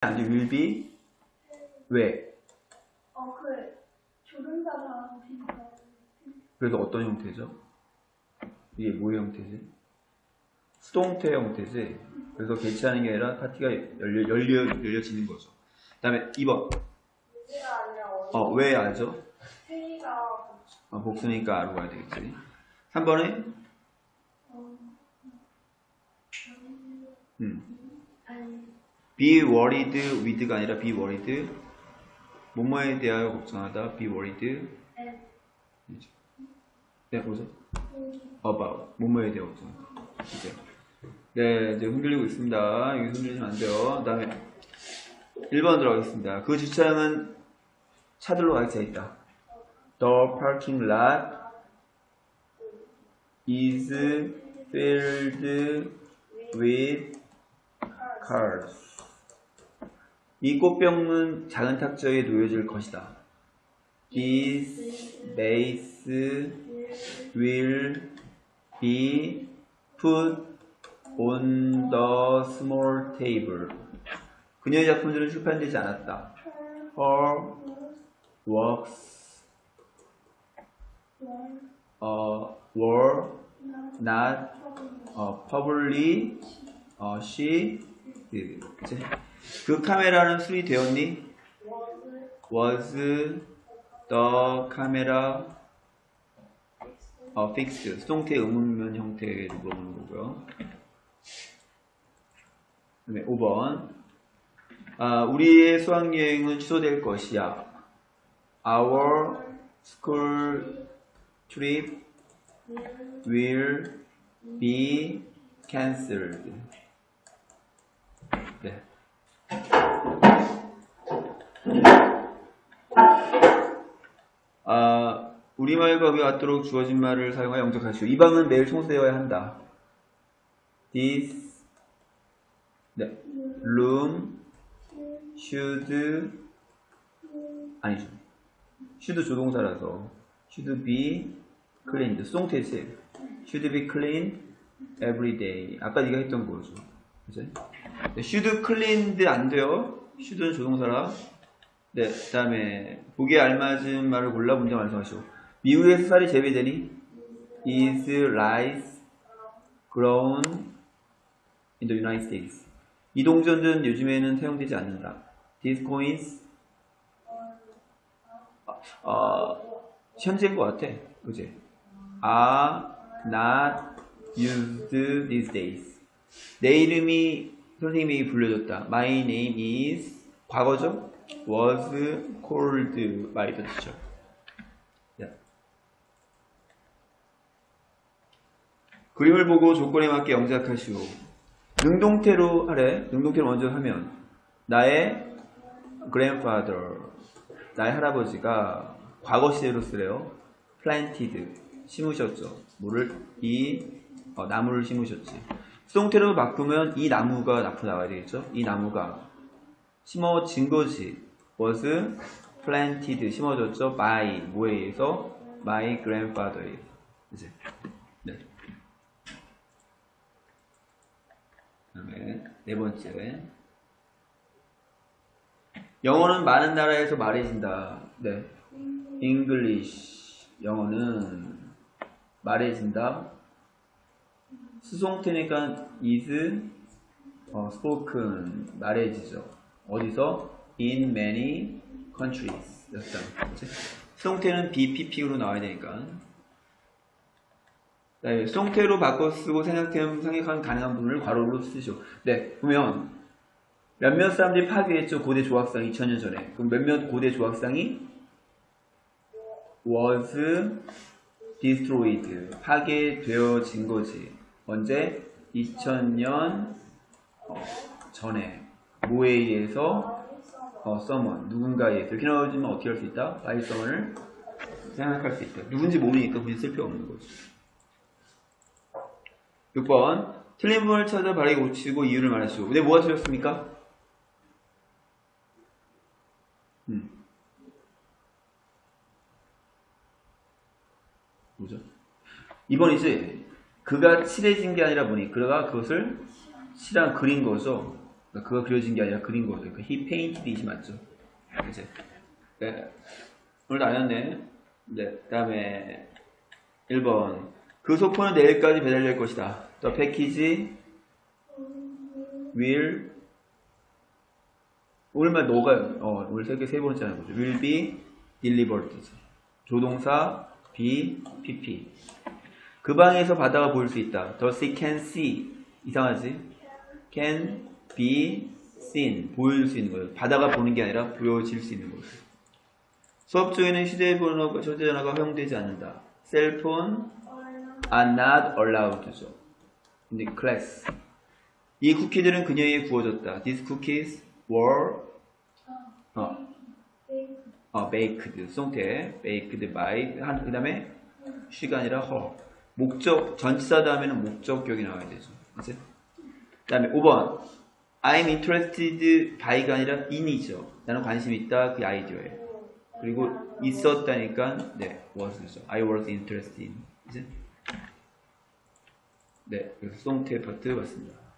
아니 will be 왜? 어, 그, 비슷한. 그래서 어떤 형태죠? 이게 뭐의 형태지? 수동태 형태지. 그래서 개최하는 게 아니라 파티가 열려, 열려, 열려지는 거죠. 그 다음에 2번. 문제가 아니라 어, 왜 알죠? 어, 복수니까 알고 가야 되겠지. 3번에, 음, 아니, be worried with가 아니라 be worried. 뭐뭐에 대하여 걱정하다, be worried. 네. 네, 보죠. about. 뭐뭐에 대하여 걱정하다. 이제. 네, 이제 흔들리고 있습니다. 여기 흔들리시면 안 돼요. 그 다음에 1번 들어가겠습니다. 그 주차장은 차들로 가득 차 있다. The parking lot is filled with cars. 이 꽃병은 작은 탁자에 놓여질 것이다. This vase will be put on the small table. 그녀의 작품들은 출판되지 않았다. Her works uh, were not uh, publicly uh, she did. 그치? 그 카메라는 수리되었니? Was the camera 어, fixed. 수동태 의문문 형태를 물어보는 거고요. 그다음에 5번. 아, 우리의 수학여행은 취소될 것이야. Our school trip will be cancelled. 네. 우리말과 위 같도록 주어진 말을 사용하여 영작하시오. 이 방은 매일 청소되어야 한다. This 네. room should 아니죠. should 조동사라서 should be cleaned. 수동태지. should be cleaned every day. 아까 네가 했던 거죠. 그치? 네, should cleaned 안 돼요. should는 조동사라. 네, 그 다음에 보기에 알맞은 말을 골라 문장 완성하시오. 미국에서 쌀이 재배되니? Is rice grown in the United States? 이 동전은 요즘에는 사용되지 않는다. These coins 어, 어, 현재인 것 같아. 그지? are not used these days. 내 이름이 선생님이 불려줬다. My name is 과거죠? was called by the teacher. 야. 그림을 보고 조건에 맞게 영작하시오. 능동태로 하래. 능동태로 먼저 하면 나의 grandfather, 나의 할아버지가 과거 시제로 쓰래요. planted, 심으셨죠. 뭐를 이 어, 나무를 심으셨지. 수동태로 바꾸면 이 나무가 앞으로 나와야 되겠죠. 이 나무가 심어진 거지. was planted, 심어졌죠. by, 뭐에 의해서? my grandfather에 의해서. 이제. 네. 그 다음에 네 번째. 영어는 많은 나라에서 말해진다. 네. English. 영어는 말해진다. 수송태니까 is 어, spoken 말해지죠. 어디서? In many countries. 수동태는 BPP로 나와야 되니까. 네, 수동태로 바꿔 쓰고 생략되면 생략하면 가능한 부분을 괄호로 쓰시오. 네, 보면 몇몇 사람들이 파괴했죠. 고대 조각상 2000년 전에. 그럼 몇몇 고대 조각상이 was destroyed. 파괴되어진 거지. 언제? 2000년 어, 전에. 뭐에 의해서? 어, someone. 누군가에 의해서. 이렇게 나오지만 어떻게 할 수 있다? by someone을 생각할 수 있다. 누군지 모르니까 굳이 쓸 필요 없는 거지. 6번. 틀린 부분을 찾아 바르게 고치고 이유를 말하시오. 근데 뭐가 틀렸습니까? 음. 뭐죠? 2번이지. 그가 칠해진 게 아니라 보니 그가 그것을 칠한 그린 거죠. 그러니까 그거 그려진 게 아니라 그린 거예요. 그 he painted it이 맞죠. 이제 네. 오늘도 안 했네. 이제 그다음에 1번 그 소포는 내일까지 배달될 것이다. The package will 오늘만 너가 어 오늘 세개 세 번째 하는 거죠. will be delivered. 조동사 be pp. 그 방에서 바다가 보일 수 있다. The sea can see. 이상하지? Can be seen. 보일 수 있는 거예요. 바다가 보는 게 아니라 보여질 수 있는 거예요. 수업 중에는 휴대폰과 휴대전화가 허용되지 않는다. 셀폰 are not allowed죠. 근데 class. 이 쿠키들은 그녀에게 구워졌다. These cookies were 어, 어, baked. 송태 baked by 한 그다음에 she가 아니라 her. 목적 전치사 다음에는 목적격이 나와야 되죠. 그치? 그다음에 5번 I'm interested by가 아니라 in이죠. 나는 관심 있다 그 아이디어에. 그리고 있었다니까 네 was죠. I was interested in. 그치? 네, 그래서 송태 파트 봤습니다.